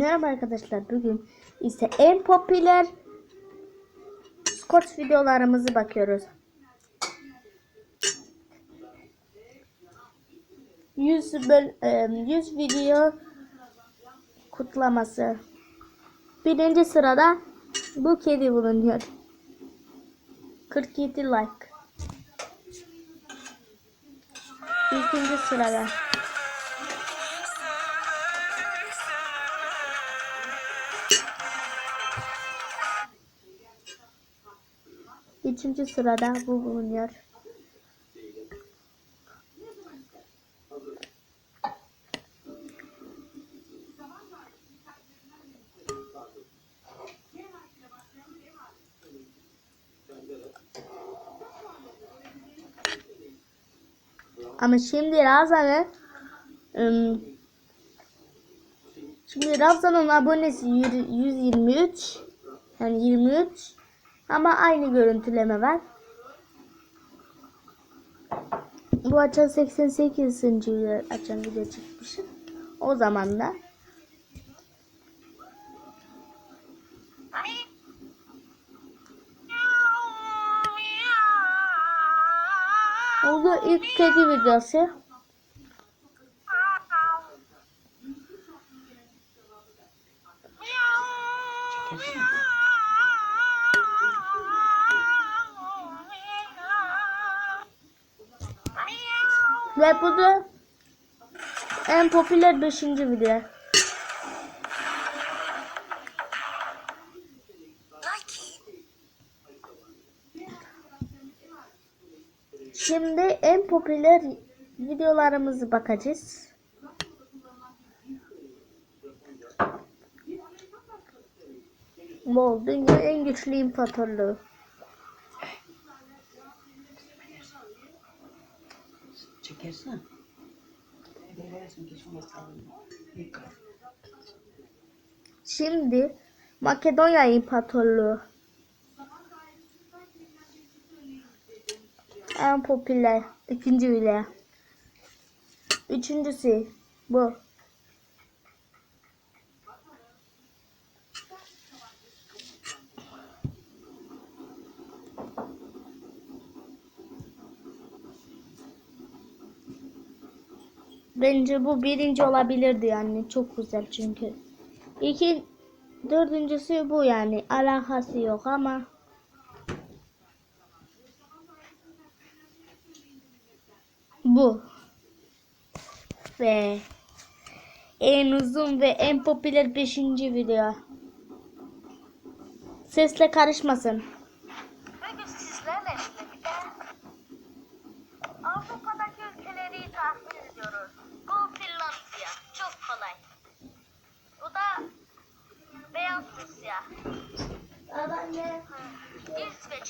Merhaba arkadaşlar. Bugün ise en popüler Scott videolarımızı bakıyoruz. 100 böl e, 100 video kutlaması. Birinci sırada bu kedi bulunuyor. 47 like. İkinci sırada. Üçüncü sırada bu bulunuyor. Ama şimdi Ravzan'ın ım, şimdi Ravzan'ın abonesi yürü- 123 yani 23 ama aynı görüntüleme var. Bu açan 88. video- açan video çıkmışım. O zaman da oldu ilk kedi videosu. Ve bu da en popüler 5. video. Şimdi en popüler videolarımızı bakacağız. Bol dünya en güçlü imparatorluğu. Yıkar. Şimdi Makedonya İmparatorluğu. En popüler ikinci video. Üçüncüsü bu. Bence bu birinci olabilirdi yani çok güzel çünkü. İki dördüncüsü bu yani alakası yok ama bu ve en uzun ve en popüler beşinci video. Sesle karışmasın.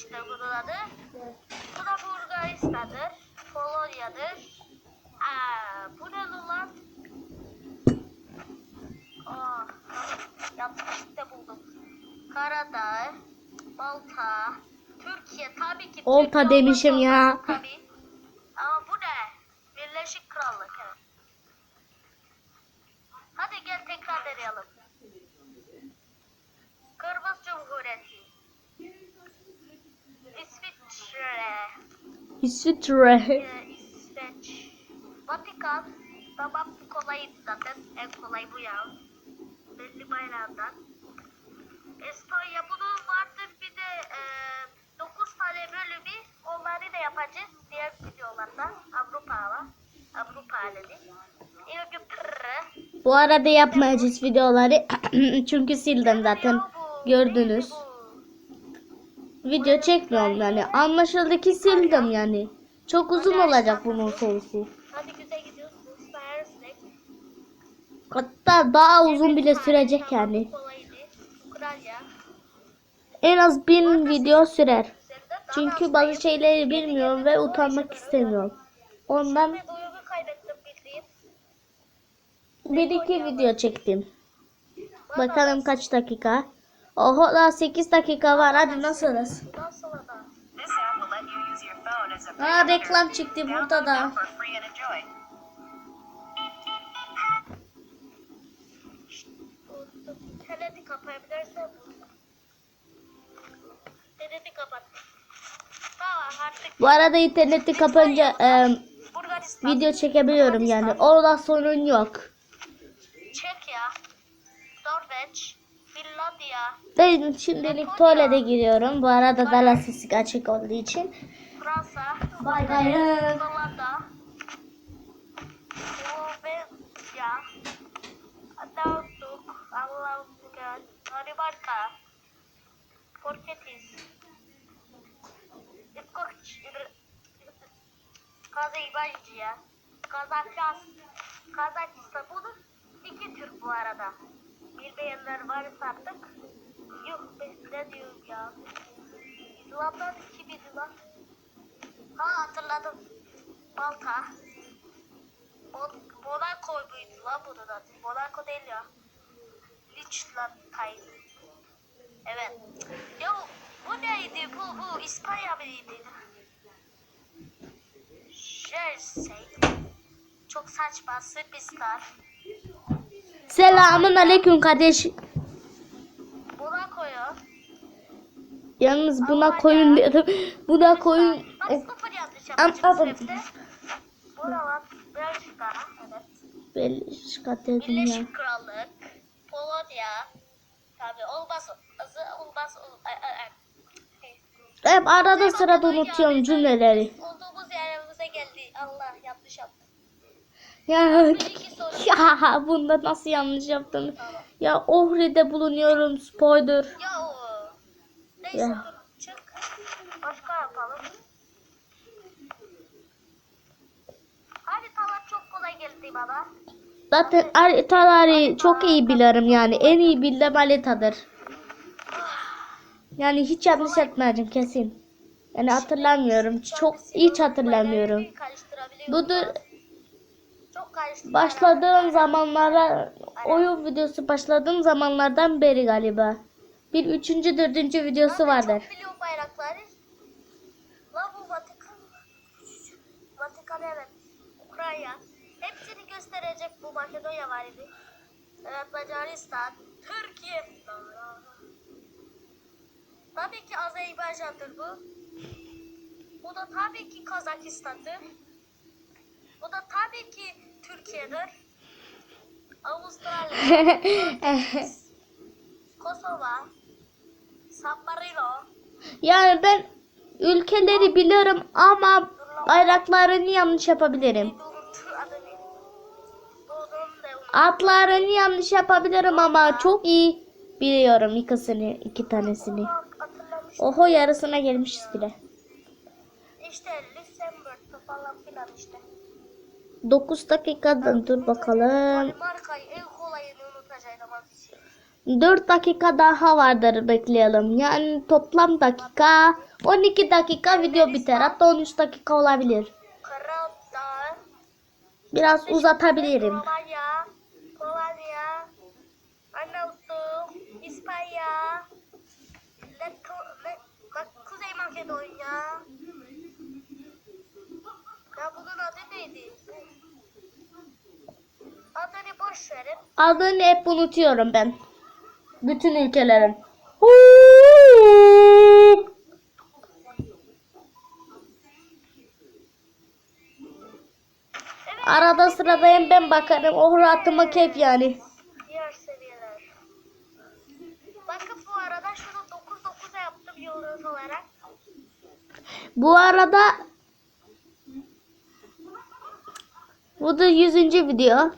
İsveç'te bunun adı. Bu da Bulgaristan'dır. Polonya'dır. Aa, bu ne lan? Aa, yanlışlıkla buldum. Karadağ, Balta, Türkiye tabii ki. Olta Türkiye demişim ya. Tabii. Ama bu ne? Birleşik Krallık. evet. Hadi gel tekrar deneyelim. Kırmızı Cumhuriyeti. İsviçre. İsviçre. Ee, İsveç. Vatikan. Tamam bu kolaydı zaten. En kolay bu ya. Belli bayrağından. Estonya bunun vardır bir de e, 9 tane bölümü onları da yapacağız diğer videolarda Avrupa var. Avrupa alemi. Bu arada yapmayacağız videoları çünkü sildim zaten gördünüz. Video çekmiyorum yani anlaşıldı ki sildim yani. Çok uzun olacak bunun. Beğenirsek. Hatta daha uzun bile sürecek yani. En az bin video sürer. Çünkü az bazı şeyleri bilmiyorum ve utanmak istemiyorum. Ondan bir iki video çektim. Bakalım kaç dakika. Oho daha 8 dakika var hadi nasılız? Aa reklam çıktı burada da. interneti kapayabilirsen. İnterneti kapat. Bu arada interneti kapanınca e, video çekebiliyorum yani. Orada sorun yok. Çekya. Norveç. Finlandiya. Ben şimdilik tuvalete giriyorum. Bu arada da sesi açık olduğu için. Fransa. Bay bay. Hollanda. Slovenya. Arnavutluk. Allah'ım Danimarka. Portekiz. İskoç. Kazakistan. Kazakistan. Bunun iki tür bu arada. Bilmeyenler varsa artık. Yok be, ne diyorum ya. İslam'dan iki miydi lan? Ha hatırladım. Malta. Mon Monaco muydu lan bunun adı? Monaco değil ya. Liechtenstein. Evet. Ya bu neydi? Bu bu İspanya mıydı? Jersey. Çok saçma. Sırbistan. Selamun aleyküm kardeş. Monaco'ya. Yalnız buna koyun dedim. Buna koyun. Bak sıfır yanlış Am- am-. Buralar Belçika. Evet. Belçika dedim ya. Birleşik Krallık, Polonya, tabi olmaz, olmaz, ol- a- a- a- Hep arada sırada unutuyorum cümleleri. olduğumuz yerimize geldi. Allah yanlış yaptım. Ya, ya bunda nasıl yanlış yaptım? Ya Ohri'de bulunuyorum spoiler. Ya o. Neyse Ya. dur, çık. Başka yapalım. Haritalar çok kolay geldi bana. Zaten haritaları çok iyi bilirim yani. En iyi bildiğim haritadır. Yani hiç yanlış etmedim kesin. Yani hatırlamıyorum. Çok hiç hatırlamıyorum. Budur. Başladığım zamanlara oyun videosu başladığım zamanlardan beri galiba. Bir üçüncü dördüncü videosu vardır. Çok bayrakları. La bu Vatikan. Vatikan evet. Ukrayna. Hepsini gösterecek bu Makedonya var idi. Evet Macaristan. Türkiye. Tabii ki Azerbaycan'dır bu. Bu da tabii ki Kazakistan'dır. Bu da tabii ki Türkiye'dir. Avustralya. Kosova. San Marino. yani ben ülkeleri biliyorum ama bayraklarını yanlış yapabilirim. Adlarını yanlış yapabilirim ama çok iyi biliyorum ikisini, iki tanesini. Oho yarısına gelmişiz bile. İşte Luxemburg'da falan filan işte. 9 dakikadan dur bakalım. Kolayını az. 4 dakika daha vardır bekleyelim. Yani toplam dakika 12 dakika video biter. Hatta 13 dakika olabilir. Biraz uzatabilirim. Makedonya. Ya bunun adı neydi? Adını boş verin. Adını hep unutuyorum ben. Bütün ülkelerin. Arada sırada hem ben bakarım. O rahatıma keyif yani. Diğer seviyeler. Bakın bu arada şunu 9-9'a yaptım yıldız olarak. Bu arada bu da 100. video.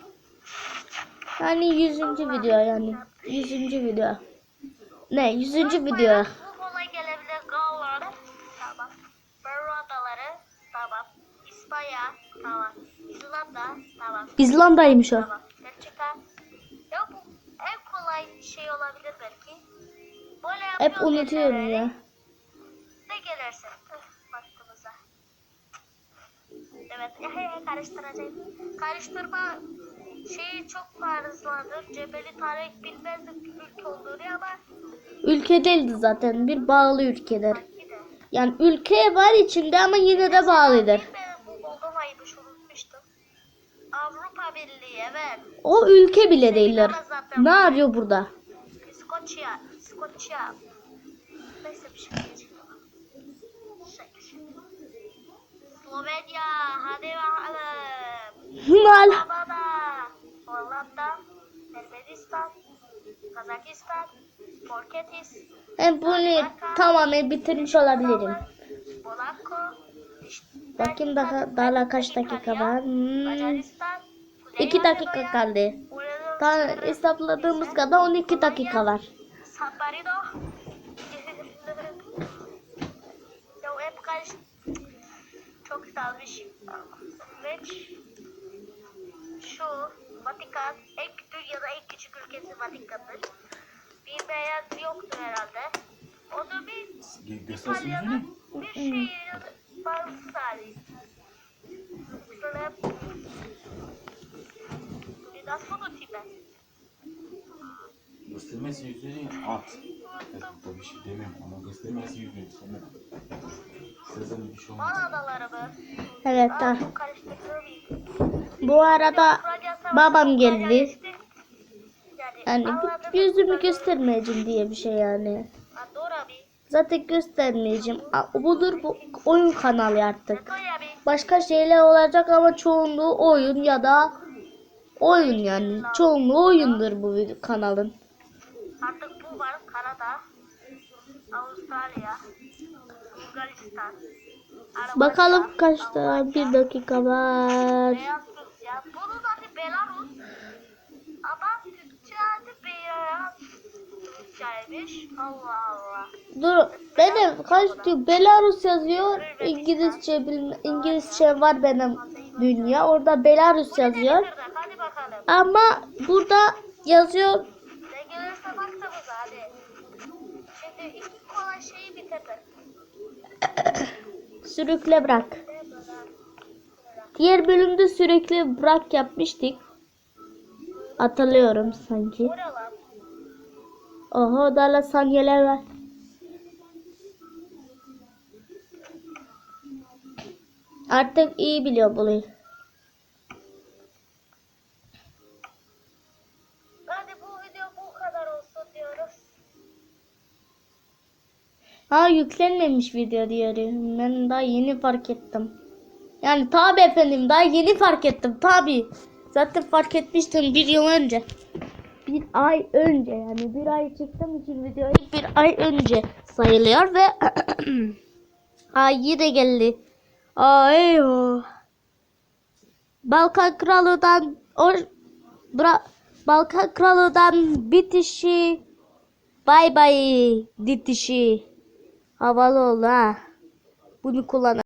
Yani 100. video yani. 100. video. Ne? 100. video. Bu kolay gelebilir Galları. Tamam. Berro Adaları. Tamam. İspanya. Tamam. İzlanda. Tamam. İzlanda'ymış o. Tamam. Belçika. Ya bu en kolay şey olabilir belki. Böyle Hep unutuyorum ya. Ne gelirse. Evet. He he karıştıracağım. Karıştırma şeyi çok farzlandır. Cebeli Tarık bilmezdik ülke olduğunu ama Ülke değildi zaten. Bir bağlı ülkedir. Yani ülke var içinde ama yine de bağlıdır. Moldova'ymış unutmuştum. Avrupa Birliği evet. O ülke bile değiller. Ne arıyor burada? İskoçya. İskoçya. Neyse bir. Şey, Slovenya. Hadi bakalım. Mal. Hollanda. Ermenistan. Kazakistan. Portekiz. Ben bunu tamamen bitirmiş olabilirim. Monaco. Bakayım daha, daha kaç dakika var. Hmm, Macaristan. Kuzey iki dakika Makedonya, kaldı. Ta hesapladığımız kadar 12 dakika var. San Marino. ya çok salmış. Ve şu Vatikan en dünyada en küçük ülkesi Vatikan'dır. Bir beyaz yoktur herhalde. O da bir. İtalya'nın bir şehir bağımsız hali. Şöyle bir nasıl unutayım ben? Göstermezse yüzünü at. Evet, tabii şey demem ama göstermezse yüzünü. Tamam. İstersen bir şey olmaz. Mal adaları mı? Evet Aa, daha. çok karıştırdım. Bu arada babam geldi. Yani, yüzümü göstermeyeceğim diye bir şey yani. Zaten göstermeyeceğim. Budur bu oyun kanalı artık. Başka şeyler olacak ama çoğunluğu oyun ya da oyun yani. Çoğunluğu oyundur bu kanalın. Artık bu var. Kanada. Avustralya. Bulgaristan. Arabistan, Bakalım kaçta Almanya, bir dakika var. Beyaz Rusya. Bunun adı Belarus. Ama Türkçe adı Beyaz Rusya'ymış. Allah Allah. Dur benim kaç diyor Belarus yazıyor. İngilizce bilme, İngilizce var benim dünya. Orada Belarus yazıyor. Ama burada yazıyor Ne gelirse baksanız hadi. Şimdi bitirdik. sürükle bırak. Diğer bölümde sürekli bırak yapmıştık. Hatırlıyorum sanki. Oho daha saniyeler var. Artık iyi biliyor bunu. Yüklenmemiş video diyorum. Ben daha yeni fark ettim. Yani tabi efendim daha yeni fark ettim tabi. Zaten fark etmiştim bir yıl önce. Bir ay önce yani bir ay çektiğim için videoyu bir ay önce sayılıyor ve ay yine geldi. Ay o. Balkan Kralı'dan o bra, Balkan Kralı'dan bitişi bay bay ditişi havalı oldu ha. Bunu kullan